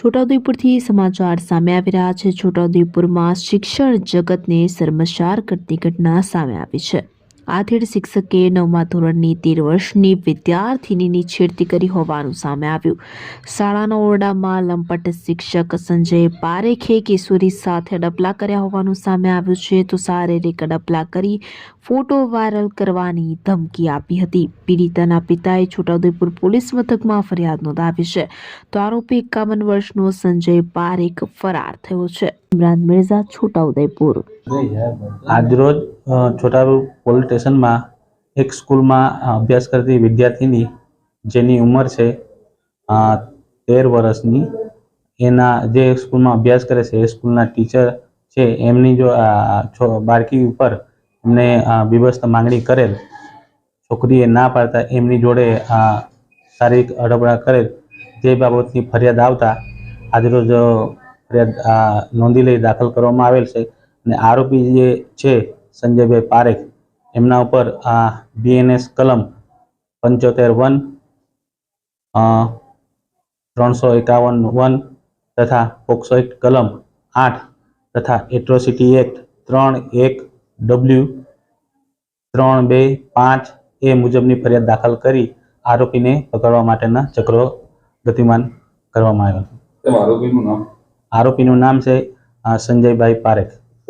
છોટાઉદેપુરથી સમાચાર સામે આવી રહ્યા છે. છોટાઉદેપુરમાં શિક્ષણ જગતને શર્મસાર કરતી ઘટના સામે આવી છે. આથેડ શિક્ષકે નવમા ધોરણની તેર વર્ષની વિદ્યાર્થિનીની છેડતી કરી હોવાનું સામે આવ્યું. શાળાના ઓરડામાં લંપટ શિક્ષક સંજય પારેખે કિશોરી સાથે ડપલા કર્યા હોવાનું સામે આવ્યું છે. તો શારીરિક ડપલા કરી ફોટો વાયરલ કરવાની ધમકી આપી હતી. પીડિતાના પિતાએ છોટાઉદેપુર પોલીસ મથકમાં ફરિયાદ નોંધાવી છે. તો આરોપી એકાવન વર્ષનો સંજય પારેખ ફરાર થયો છે. ઇમરાન મિર્ઝા, છોટાઉદેપુર. આજરોજ છોટાઉદેપુર પોલીસ સ્ટેશનમાં એક સ્કૂલમાં અભ્યાસ કરતી વિદ્યાર્થીની જેની ઉંમર છે તેર વર્ષની, એના જે સ્કૂલમાં અભ્યાસ કરે છે, એ સ્કૂલના ટીચર છે, એમની જો બાળકી ઉપર એમને બીભસ્ત માંગણી કરેલ, છોકરીએ ના પાડતા એમની જોડે શારીરિક અડબડા કરેલ, તે બાબતની ફરિયાદ આવતા આજરોજ નોંધી લઈ દાખલ કરવામાં આવેલ છે અને આરોપી જે છે સંજયભાઈ પારેખ, એમના ઉપર આ બીએનએસ કલમ પંચોતેર વન ત્રણસો એકાવન વન તથા પોક્સો એક્ટ કલમ આઠ તથા એટ્રોસિટી એક્ટ ત્રણ એક ડબલ્યુ ત્રણ બે પાંચ એ મુજબની ફરિયાદ દાખલ કરી આરોપીને પકડવા માટેના ચક્રો ગતિમાન કરવામાં આવ્યા આરોપીનું નામ? આરોપીનું નામ છે સંજયભાઈ પારેખ.